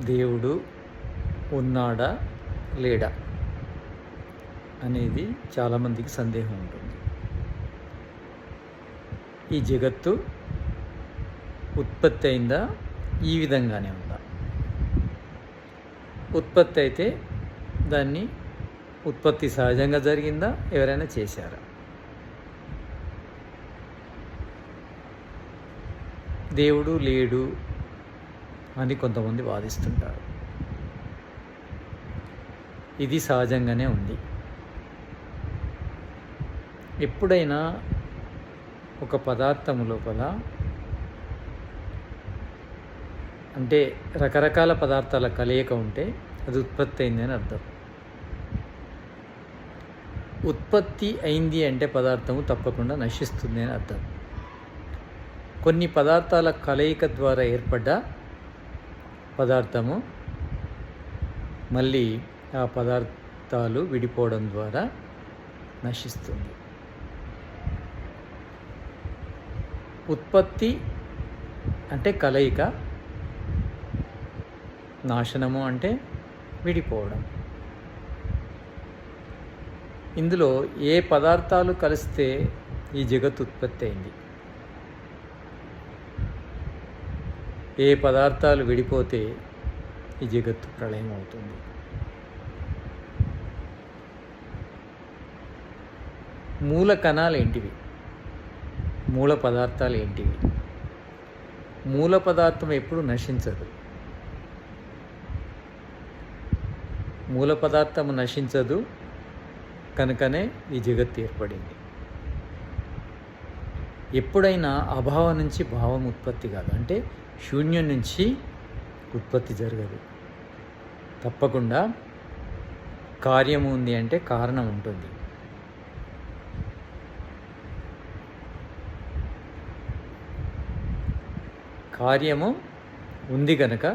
దేవుడు ఉన్నాడా లేడా అనేది చాలామందికి సందేహం ఉంటుంది. ఈ జగత్తు ఉత్పత్తి అయిందా? ఈ విధంగానే ఉందా? ఉత్పత్తి అయితే దాన్ని ఉత్పత్తి సహజంగా జరిగిందా? ఎవరైనా చేశారా? దేవుడు లేడు అని కొంతమంది వాదిస్తుంటారు. ఇది సహజంగానే ఉంది. ఎప్పుడైనా ఒక పదార్థం లోపల అంటే రకరకాల పదార్థాల కలయిక ఉంటే అది ఉత్పత్తి అయింది అని అర్థం. ఉత్పత్తి అయింది అంటే పదార్థము తప్పకుండా నశిస్తుంది అని అర్థం. కొన్ని పదార్థాల కలయిక ద్వారా ఏర్పడ్డ పదార్థము మళ్ళీ ఆ పదార్థాలు విడిపోవడం ద్వారా నశిస్తుంది. ఉత్పత్తి అంటే కలయిక నాశనము అంటే విడిపోవడం. ఇందులో ఏ పదార్థాలు కలిస్తే ఈ జగత్ ఉత్పత్తి అయింది? ఏ పదార్థాలు విడిపోతే ఈ జగత్తు ప్రళయం అవుతుంది మూల కణాలు ఏంటివి? మూల పదార్థాలు ఏంటివి? మూల పదార్థం ఎప్పుడు నశించదు. మూల పదార్థం నశించదు కనుకనే ఈ జగత్తు ఏర్పడింది. ఎప్పుడైనా అభావం నుంచి భావం ఉత్పత్తి కాదు. అంటే శూన్యం నుంచి ఉత్పత్తి జరగదు. తప్పకుండా కార్యము ఉంది అంటే కారణం ఉంటుంది. కార్యము ఉంది కనుక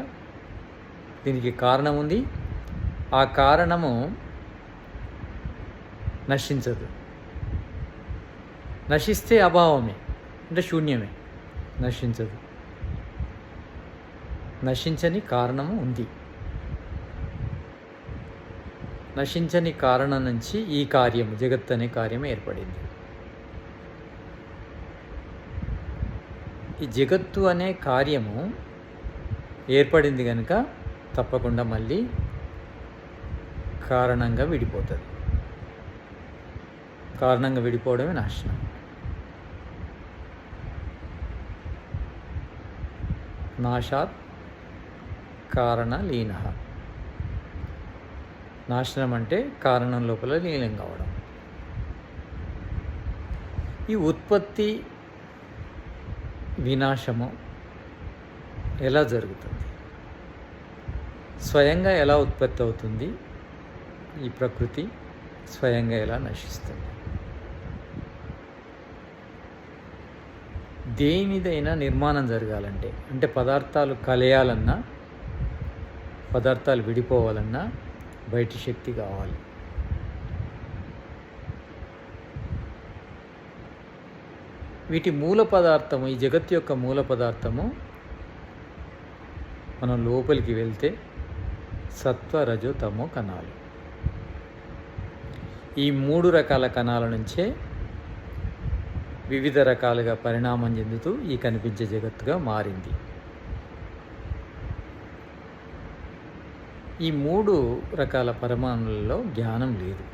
దీనికి కారణం ఉంది. ఆ కారణము నశించదు. నశిస్తే అభావమే అంటే శూన్యమే నశించదు. నశించని కారణము ఉంది. నశించని కారణం నుంచి ఈ కార్యము జగత్ అనే కార్యం ఏర్పడింది. ఈ జగత్తు అనే కార్యము ఏర్పడింది కనుక తప్పకుండా మళ్ళీ కారణంగా విడిపోతుంది. కారణంగా విడిపోవడమే నాశనం. నాశాత్ కారణ లీన నాశనం అంటే కారణం లోపల లీనం కావడం. ఈ ఉత్పత్తి వినాశము ఎలా జరుగుతుంది? స్వయంగా ఎలా ఉత్పత్తి అవుతుంది? ఈ ప్రకృతి స్వయంగా ఎలా నశిస్తుంది? దేనిదైనా నిర్మాణం జరగాలంటే అంటే పదార్థాలు కలయాలన్నా పదార్థాలు విడిపోవాలన్నా బయటి శక్తి కావాలి. వీటి మూల పదార్థము ఈ జగత్ యొక్క మూల పదార్థము మనం లోపలికి వెళ్తే సత్వ రజో తమో కణాలు. ఈ మూడు రకాల కణాల నుంచే వివిధ రకాలుగా పరిణామం చెందుతూ ఈ కనిపించే జగత్తుగా మారింది. ఈ మూడు రకాల పరమాణులలో జ్ఞానం లేదు.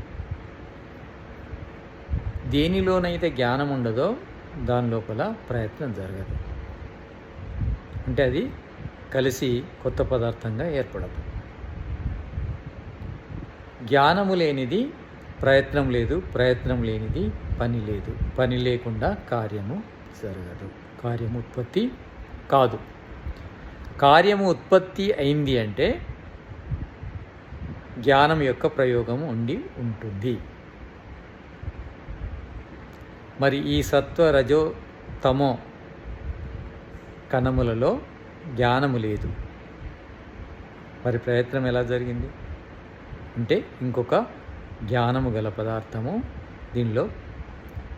దేనిలోనైతే జ్ఞానం ఉండదో దాని లోపల ప్రయత్నం జరగదు. అంటే అది కలిసి కొత్త పదార్థంగా ఏర్పడదు. జ్ఞానము లేనిది ప్రయత్నం లేదు ప్రయత్నం లేనిది పని లేదు. పని లేకుండా కార్యము జరగదు. కార్యము ఉత్పత్తి కాదు. కార్యము ఉత్పత్తి అయింది అంటే జ్ఞానం యొక్క ప్రయోగం ఉండి ఉంటుంది. మరి ఈ సత్వ రజో తమో కణములలో జ్ఞానము లేదు. మరి ప్రయత్నం ఎలా జరిగింది? అంటే ఇంకొక జ్ఞానము గల పదార్థము దీనిలో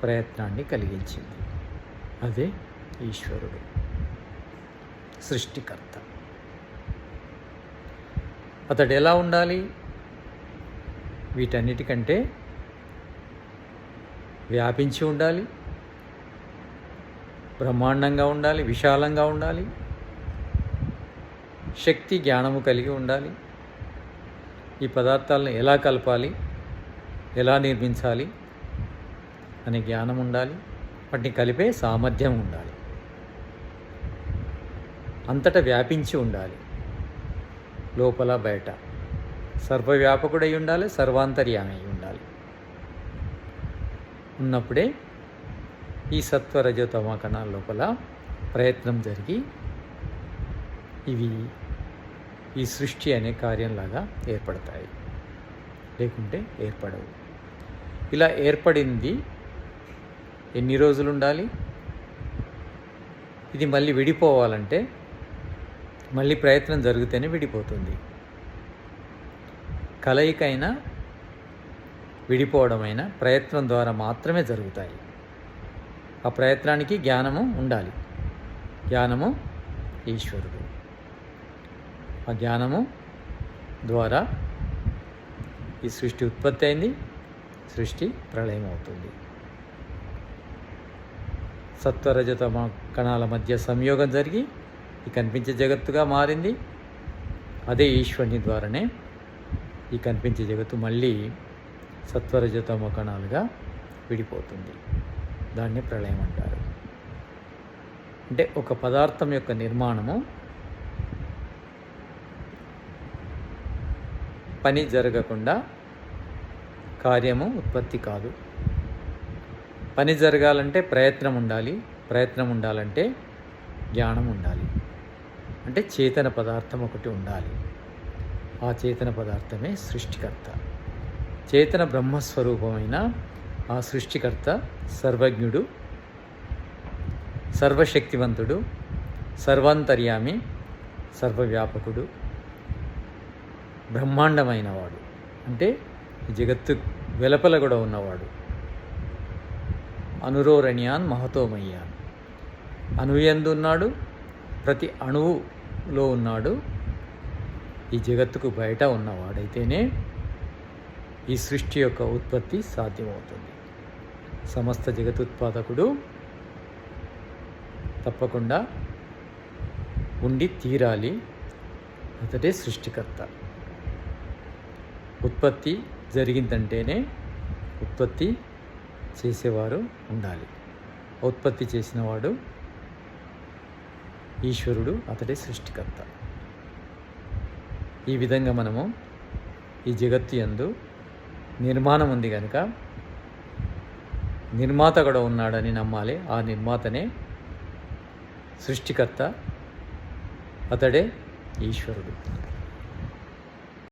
ప్రయత్నాన్ని కలిగించింది. అదే ఈశ్వరుడు సృష్టికర్త. అతడు ఎలా ఉండాలి? వీటన్నిటికంటే వ్యాపించి ఉండాలి బ్రహ్మాండంగా ఉండాలి విశాలంగా ఉండాలి శక్తి జ్ఞానము కలిగి ఉండాలి. ఈ పదార్థాలను ఎలా కలపాలి ఎలా నిర్మించాలి అనే జ్ఞానం ఉండాలి వాటిని కలిపే సామర్థ్యం ఉండాలి. అంతటా వ్యాపించి ఉండాలి లోపల బయట. సర్వవ్యాపకుడై ఉండాలి సర్వాంతర్యామి అయి ఉండాలి ఉన్నప్పుడే ఈ సత్వరజతమ కణాల లోపల ప్రయత్నం జరిగి ఇవి ఈ సృష్టి అనే కార్యంలాగా ఏర్పడతాయి. లేకుంటే ఏర్పడవు. ఇలా ఏర్పడింది ఎన్ని రోజులు ఉండాలి ఇది మళ్ళీ విడిపోవాలంటే మళ్ళీ ప్రయత్నం జరిగితేనే విడిపోతుంది. కలయికైనా విడిపోవడమైనా ప్రయత్నం ద్వారా మాత్రమే జరుగుతాయి. ఆ ప్రయత్నానికి జ్ఞానము ఉండాలి. జ్ఞానము ఈశ్వరుడు. ఆ జ్ఞానము ద్వారా ఈ సృష్టి ఉత్పత్తి అయింది సృష్టి ప్రళయం అవుతుంది. సత్వరజత కణాల మధ్య సంయోగం జరిగి ఈ కనిపించే జగత్తుగా మారింది. అదే ఈశ్వరుని ద్వారానే ఈ కనిపించే జగత్తు మళ్ళీ సత్వరజతమ కణాలుగా విడిపోతుంది. దాన్ని ప్రళయం అంటారు. అంటే ఒక పదార్థం యొక్క నిర్మాణము పని జరగకుండా కార్యము ఉత్పత్తి కాదు. పని జరగాలంటే ప్రయత్నం ఉండాలి ప్రయత్నం ఉండాలంటే జ్ఞానం ఉండాలి. అంటే చేతన పదార్థం ఒకటి ఉండాలి. ఆ చేతన పదార్థమే సృష్టికర్త. చేతన బ్రహ్మస్వరూపమైన ఆ సృష్టికర్త సర్వజ్ఞుడు సర్వశక్తివంతుడు సర్వాంతర్యామి సర్వవ్యాపకుడు బ్రహ్మాండమైన వాడు అంటే జగత్తు వెలపల కూడా ఉన్నవాడు. అనురోరణ్యాన్ మహతోమయ్యాన్. అణుయందు ఉన్నాడు ప్రతి అణువులో ఉన్నాడు ఈ జగత్తుకు బయట ఉన్నవాడైతేనే ఈ సృష్టి యొక్క ఉత్పత్తి సాధ్యమవుతుంది. సమస్త జగతుత్పాదకుడు తప్పకుండా ఉండి తీరాలి. అతడే సృష్టికర్త. ఉత్పత్తి జరిగిందంటేనే ఉత్పత్తి చేసేవారు ఉండాలి. ఉత్పత్తి చేసినవాడు ఈశ్వరుడు అతడే సృష్టికర్త. ఈ విధంగా మనము ఈ జగత్తు యందు నిర్మాణం ఉంది కనుక నిర్మాత కూడా ఉన్నాడని నమ్మాలి. ఆ నిర్మాతనే సృష్టికర్త అతడే ఈశ్వరుడు.